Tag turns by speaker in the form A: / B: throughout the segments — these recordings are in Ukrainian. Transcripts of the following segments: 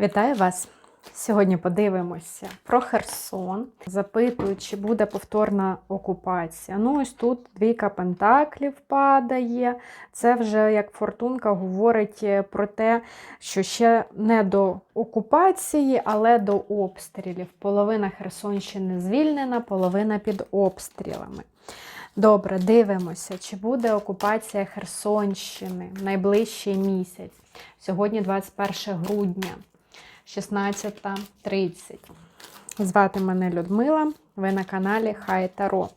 A: Вітаю вас! Сьогодні подивимося про Херсон. Запитують, чи буде повторна окупація. Ну, ось тут двійка пентаклів падає. Це вже як фортунка говорить про те, що ще не до окупації, але до обстрілів. Половина Херсонщини звільнена, половина під обстрілами. Добре, дивимося, чи буде окупація Херсонщини найближчий місяць. Сьогодні 21 грудня. 16.30. Звати мене Людмила, ви на каналі Хай Таро.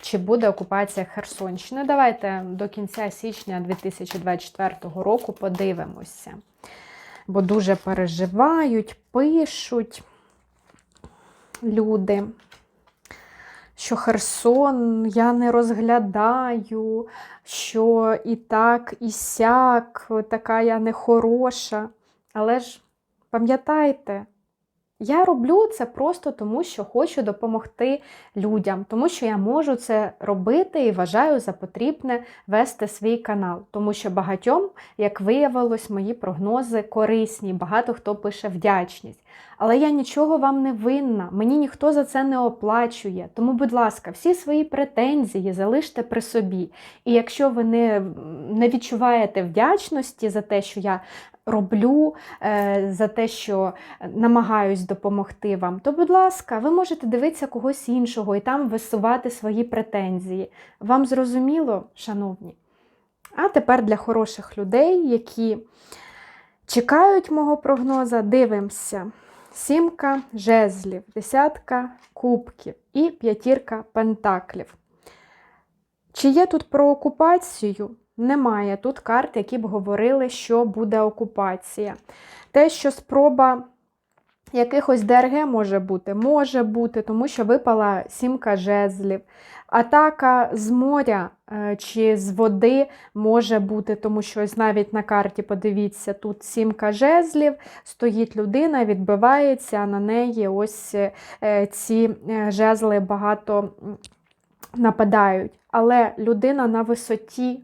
A: Чи буде окупація Херсонщини? Давайте до кінця січня 2024 року подивимося. Бо дуже переживають, пишуть люди, що Херсон я не розглядаю, що і так, і сяк, така я нехороша. Але ж. Пам'ятайте, я роблю це просто тому, що хочу допомогти людям, тому що я можу це робити і вважаю за потрібне вести свій канал. Тому що багатьом, як виявилось, мої прогнози корисні, багато хто пише вдячність. Але я нічого вам не винна, мені ніхто за це не оплачує. Тому, будь ласка, всі свої претензії залиште при собі. І якщо ви не, не відчуваєте вдячності за те, що я роблю, е, за те, що намагаюсь допомогти вам, то, будь ласка, ви можете дивитися когось іншого і там висувати свої претензії. Вам зрозуміло, шановні? А тепер для хороших людей, які чекають мого прогноза, дивимося. Сімка жезлів, десятка кубків і п'ятірка пентаклів. Чи є тут про окупацію? Немає тут карт, які б говорили, що буде окупація. Те, що спроба якихось ДРГ може бути, може бути, тому що випала сімка жезлів. Атака з моря е, чи з води може бути, тому що ось навіть на карті, подивіться, тут сімка жезлів, стоїть людина, відбивається, а на неї ось е, ці е, жезли багато нападають. Але людина на висоті.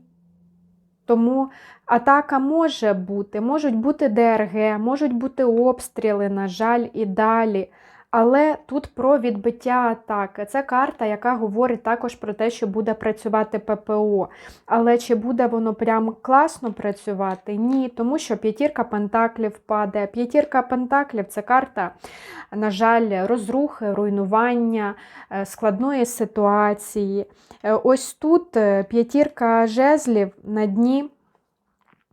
A: Тому атака може бути, можуть бути ДРГ, можуть бути обстріли, на жаль, і далі. Але тут про відбиття атаки. Це карта, яка говорить також про те, що буде працювати ППО. Але чи буде воно прям класно працювати? Ні, тому що п'ятірка пентаклів падає. П'ятірка пентаклів це карта, на жаль, розрухи, руйнування, е, складної ситуації. Е, ось тут е, п'ятірка жезлів на дні.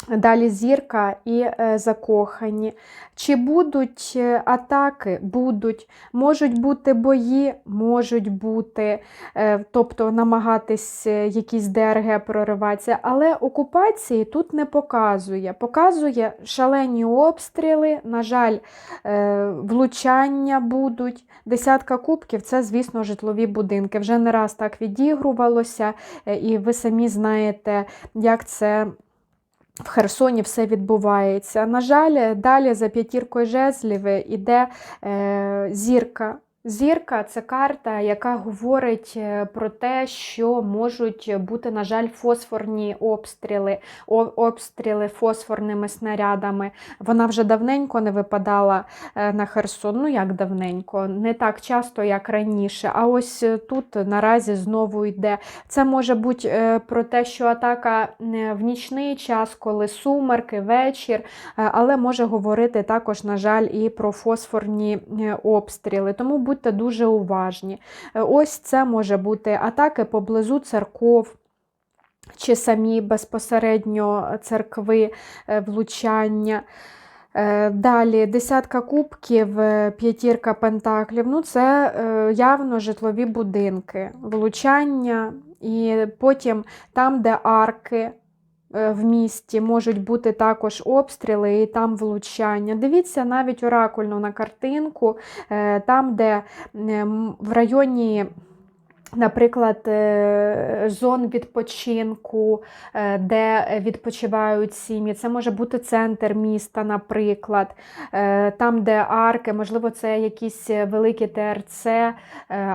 A: Далі зірка і е, закохані. Чи будуть е, атаки? Будуть. Можуть бути бої, можуть бути, е, тобто намагатись якісь ДРГ прориватися, але окупації тут не показує. Показує шалені обстріли, на жаль, влучання будуть. Десятка кубків це, звісно, житлові будинки. Вже не раз так відігрувалося, і ви самі знаєте, як це. В Херсоні все відбувається. На жаль, далі за п'ятіркою жезлів іде е, зірка. Зірка це карта, яка говорить е, про те, що можуть бути, на жаль, фосфорні обстріли, обстріли фосфорними снарядами. Вона вже давненько не випадала е, на Херсон. Ну, як давненько, не так часто, як раніше. А ось е, тут наразі знову йде. Це може бути про те, що атака в нічний час, коли сумерки, вечір, але може говорити також, на жаль, і про фосфорні обстріли. Тому будьте дуже уважні. Е, ось це може бути атаки поблизу церков. Чи самі безпосередньо церкви е, влучання. Е, далі десятка кубків, п'ятірка пентаклів. Ну, Це явно житлові будинки, влучання, і потім там, де арки, в місті, можуть бути також обстріли і там влучання. Дивіться навіть оракульну на картинку, е, там, де в районі. Наприклад, е, зон відпочинку, де відпочивають сім'ї, це може бути центр міста, наприклад, там, де арки, можливо, це якісь великі ТРЦ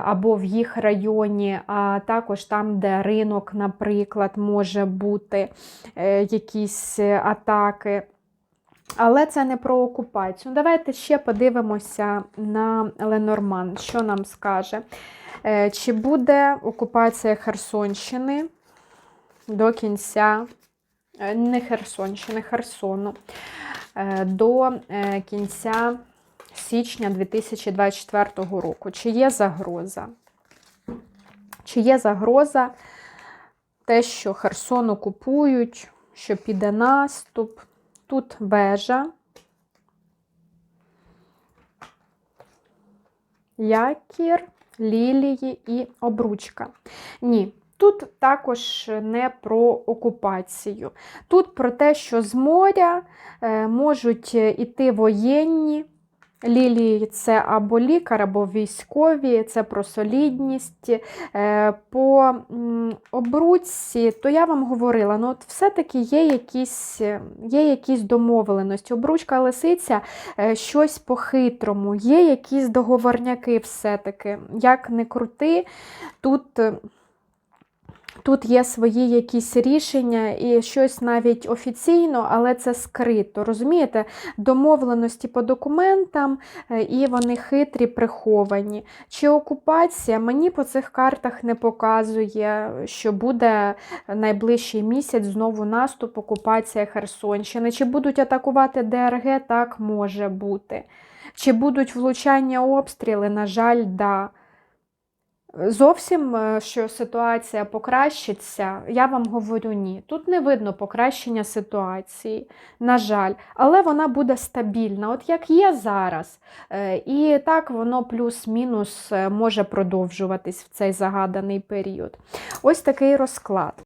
A: або в їх районі, а також там, де ринок, наприклад, може бути якісь атаки. Але це не про окупацію. Давайте ще подивимося на Ленорман, що нам скаже. Е, Чи буде окупація Херсонщини до кінця, е, не Херсонщини, Херсону, е, до кінця січня 2024 року? Чи є загроза? Чи є загроза те, що Херсон окупують, що піде наступ? Тут вежа, якір, лілії і обручка. Ні, тут також не про окупацію. Тут про те, що з моря е, можуть іти воєнні. Лілії це або лікар, або військові, це про солідність. Е, По обручці, то я вам говорила, ну от все-таки є якісь, є якісь домовленості. Обручка лисиця е, щось по-хитрому, є якісь договорняки все-таки. Як не крути, тут. Тут є свої якісь рішення і щось навіть офіційно, але це скрито. Розумієте? Домовленості по документам, е, і вони хитрі, приховані. Чи окупація мені по цих картах не показує, що буде найближчий місяць знову наступ, окупація Херсонщини. Чи будуть атакувати ДРГ? Так може бути. Чи будуть влучання обстріли? На жаль, да. Зовсім, е, що ситуація покращиться, я вам говорю ні. Тут не видно покращення ситуації, на жаль, але вона буде стабільна, от як є зараз. Е, І так воно плюс-мінус е, може продовжуватись в цей загаданий період. Ось такий розклад.